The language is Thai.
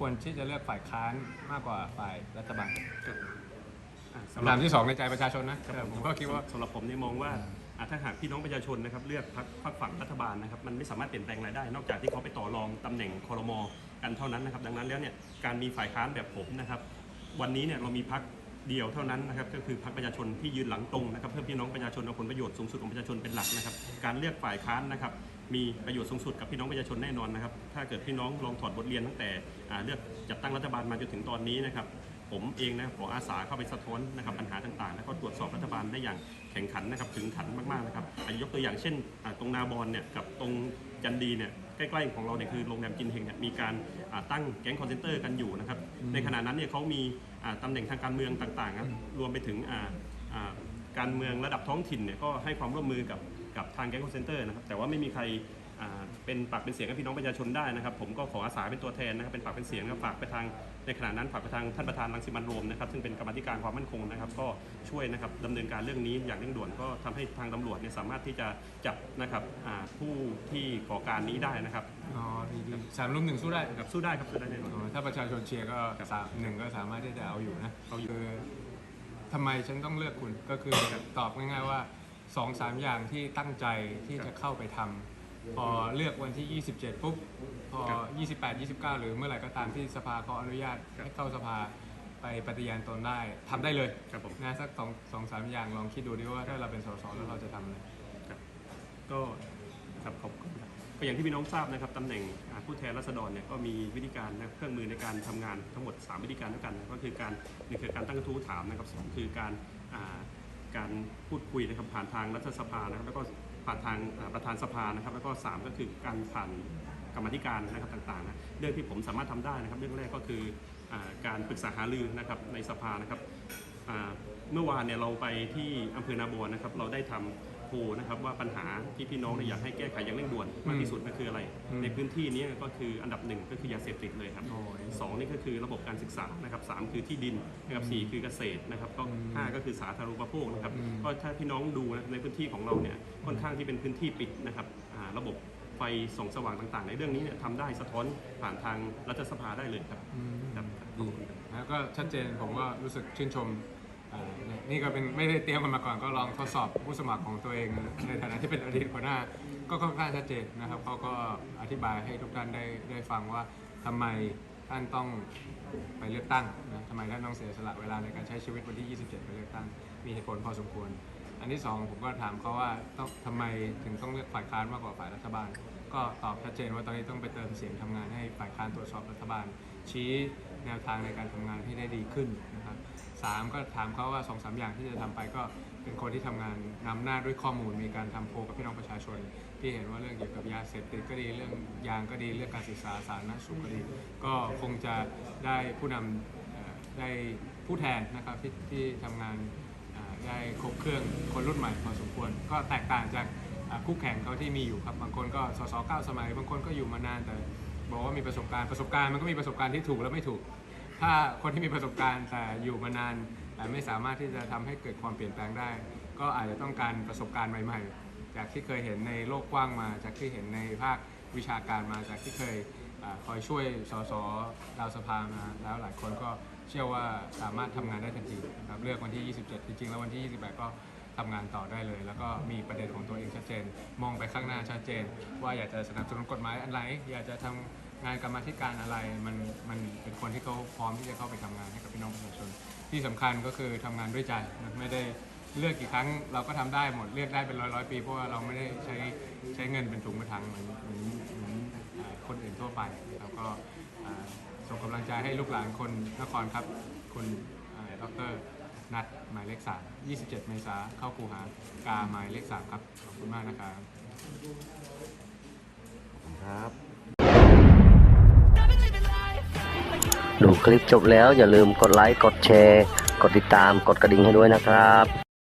ควรที่จะเลือกฝ่ายค้านมากกว่าฝ่ายรัฐบาลครับอะคำถามที่สองในใจประชาชนนะครับเออผมก็คิดว่า สำหรับผมเนี่ยมองว่าอะถ้าหากพี่น้องประชาชนนะครับเลือกพรรคพรรคฝั่งรัฐบาลนะครับมันไม่สามารถเปลี่ยนแปลงอะไรได้ นอกจากที่เขาไปต่อรองตำแหน่งคอรมอกันเท่านั้นนะครับดังนั้นแล้วเนี่ยการมีฝ่ายค้านแบบผมนะครับวันนี้เนี่ยเรามีพรรคเดียวเท่านั้นนะครับก็คือพรรคประชาชนที่ยืนหลังตรงนะครับเพื่อพี่น้องประชาชนเอาผลประโยชน์สูงสุดของประชาชนเป็นหลักนะครับการเลือกฝ่ายค้านนะครับ มีประโยชน์สูงสุดกับพี่น้องประชาชนแน่นอนนะครับ ถ้าเกิดพี่น้องลองถอดบทเรียนตั้งแต่เลือกจัดตั้งรัฐบาลมาจนถึงตอนนี้นะครับผมเองนะขออาสาเข้าไปสะท้อนนะครับปัญหาต่างๆ แล้วก็ตรวจสอบรัฐบาลได้อย่างแข่งขันนะครับถึงขันมากๆนะครับยกตัวอย่างเช่น ตรงนาบอนเนี่ยกับตรงจันดีเนี่ยใกล้ๆของเราเนี่ยคือโรงแรมจินเฮงเนี่ยมีการตั้งแก๊งคอนเซนเตอร์กันอยู่นะครับในขณะนั้นเนี่ยเขามีตำแหน่งทางการเมืองต่างๆรวมไปถึง การเมืองระดับท้องถิ่นเนี่ยก็ให้ความร่วมมือกับกับทางแก๊งคอนเซนเตอร์นะครับแต่ว่าไม่มีใครอ่าเป็นปากเป็นเสียงให้พี่น้องประชาชนได้นะครับ ผมก็ขออาสาเป็นตัวแทนนะครับเป็นปากเป็นเสียงนะครับฝากไปทางในขณะนั้นฝากไปทางท่านประธานรังสิมันต์โรมนะครับซึ่งเป็นกรรมาธิการความมั่นคงนะครับ ก็ช่วยนะครับดำเนินการเรื่องนี้อย่างเร่งด่วนก็ทำให้ทางตำรวจเนี่ยสามารถที่จะจับนะครับอ่าผู้ที่ก่อการนี้ได้นะครับอ๋อดีๆสามรุ่มหนึ่งสู้ได้ครับสู้ได้ครับสู้ได้แน่นอนอ๋อถ้าประชาชนเชียร์ก็สามหนึ่งก็สามารถที่จะเอาอยู่นะเอาอยู่คือ ทำไมฉันต้องเลือกคุณก็คือตอบง่ายๆว่าสองสามอย่างที่ตั้งใจที่จะเข้าไปทำพอเลือกวันที่ 27 ปุ๊บ พอ 28 29 หรือเมื่อไหร่ก็ตามที่สภาเขาอนุญาตให้เข้าสภาไปปฏิญาณตนได้ทำได้เลยครับผมนะสักสองสองสามอย่างลองคิดดูดิว่าถ้าเราเป็นสสแล้วเราจะทำอะไรก็ครับขอบคุณครับก็อย่างที่พี่น้องทราบนะครับตำแหน่งอ่า ผู้แทนราษฎรเนี่ยก็มีวิธีการนะเครื่องมือในการทำงานทั้งหมด 3 วิธีการด้วยกันนะก็คือการหนึ่งคือการตั้งกระทู้ถามนะครับสองคือการการพูดคุยนะครับผ่านทางรัฐสภานะครับแล้วก็ผ่านทางประธานสภานะครับ แล้วก็สามก็คือการผ่านกรรมธิการนะครับต่างๆนะเรื่องที่ผมสามารถทำได้นะครับ เรื่องแรกก็คืออการปรึกษาหารือนะครับในสภานะครับเมื่อวานเนี่ยเราไปที่อำเภอนาบัวนะครับ เราได้ทำ โพลนะครับว่าปัญหาที่พี่น้องเนี่ยอยากให้แก้ไขอย่างเร่งด่วนมากที่สุดนั่นคืออะไร อืมในพื้นที่นี้ก็คืออันดับหนึ่งก็คือยาเสพติดเลยครับโอ้ยสองนี่ก็คือระบบการศึกษานะครับสามคือที่ดินนะครับสี่คือเกษตรนะครับก็อืมห้าก็คือสาธารณูปโภคนะครับอืม ก็ถ้าพี่น้องดูนะในพื้นที่ของเราเนี่ยค่อนข้างที่เป็นพื้นที่ปิดนะครับอ่าระบบไฟส่องสว่างต่างๆ ในเรื่องนี้เนี่ยทำได้สะท้อนผ่านทางรัฐสภาได้เลยครับ อืมครับ ดีแล้วก็ชัดเจนผมก็รู้สึกชื่นชมเอ่อ นี่ก็เป็นไม่ได้เตรียมกันมาก่อนก็ลองทดสอบผู้สมัครของตัวเอง ในฐานะที่เป็นอดีตหัวหน้า ก็ค่อนข้างชัดเจนนะครับเขาก็อธิบายให้ทุกท่านได้ได้ฟังว่าทำไมท่านต้องไปเลือกตั้งนะทำไมท่านต้องเสียสละเวลาในการใช้ชีวิตวันที่ 27 ไปเลือกตั้ง มีเหตุผลพอสมควร อันที่สองผมก็ถามเขาว่าต้องทำไมถึงต้องเลือกฝ่ายค้านมากกว่าฝ่ายรัฐบาล ก็ตอบชัดเจนว่าตอนนี้ต้องไปเติมเสียงทำงานให้ฝ่ายค้านตรวจสอบรัฐบาล ชี้ แนวทางในการทำงานให้ได้ดีขึ้นนะครับสามก็ถามเขาว่าสองสามอย่างที่จะทำไปก็เป็นคนที่ทำงานนำหน้าด้วยข้อมูล มีการทำโพลกับพี่น้องประชาชน ที่เห็นว่าเรื่องเกี่ยวกับยาเสพติดก็ดีเรื่องยางก็ดีเรื่องการศึกษาสาธารณสุขก็ดี ก็คงจะได้ผู้นำเอ่อได้ผู้แทนนะครับที่ที่ทำงานได้ครบเครื่องคนรุ่นใหม่พอสมควร ก็แตกต่างจากคู่แข่งเขาที่มีอยู่ครับบางคนก็สสเก้าสมัย บางคนก็อยู่มานานแต่ บอกว่ามีประสบการณ์ประสบการณ์มันก็มีประสบการณ์ที่ถูกและไม่ถูก ถ้าคนที่มีประสบการณ์แต่อยู่มานาน แต่ไม่สามารถที่จะทำให้เกิดความเปลี่ยนแปลงได้ ก็อาจจะต้องการประสบการณ์ใหม่ ๆ จากที่เคยเห็นในโลกกว้างมา จากที่เห็นในภาควิชาการมาจากที่เคยอคอยช่วยสสดาวสภามาแล้วหลายคนก็เชื่อว่าสามารถทำงานได้ทันทีนะครับเลือกวันที่ 27 จริงๆ แล้ววันที่ 28 ก็ ทำงานต่อได้เลย แล้วก็มีประเด็นของตัวเองชัดเจน มองไปข้างหน้าชัดเจน ว่าอยากจะสนับสนุนกฎหมายอะไร อยากจะทำงานกรรมาธิการอะไรมันมันเป็นคนที่เขาพร้อมที่จะเข้าไปทำงานให้กับพี่น้องประชาชน ที่สำคัญก็คือทำงานด้วยใจนะไม่ได้เลือกกี่ครั้งเราก็ทำได้หมดเลือกได้เป็นร้อยร้อยปีเพราะว่าเราไม่ได้ใช้ใช้เงินเป็นถุงเป็นถังเหมือนเหมือนเหมือนอ่าคนอื่นทั่วไปแล้วก็อ่าส่งกำลังใจให้ลูกหลานคนนครครับ คุณดร เลขสาม27 เมษาเข้าคูหากาหมายเลขสามครับ ขอบคุณมากนะครับ ครับ ดูคลิปจบแล้วอย่าลืมกดไลค์ กดแชร์ กดติดตาม กดกระดิ่งให้ด้วยนะครับ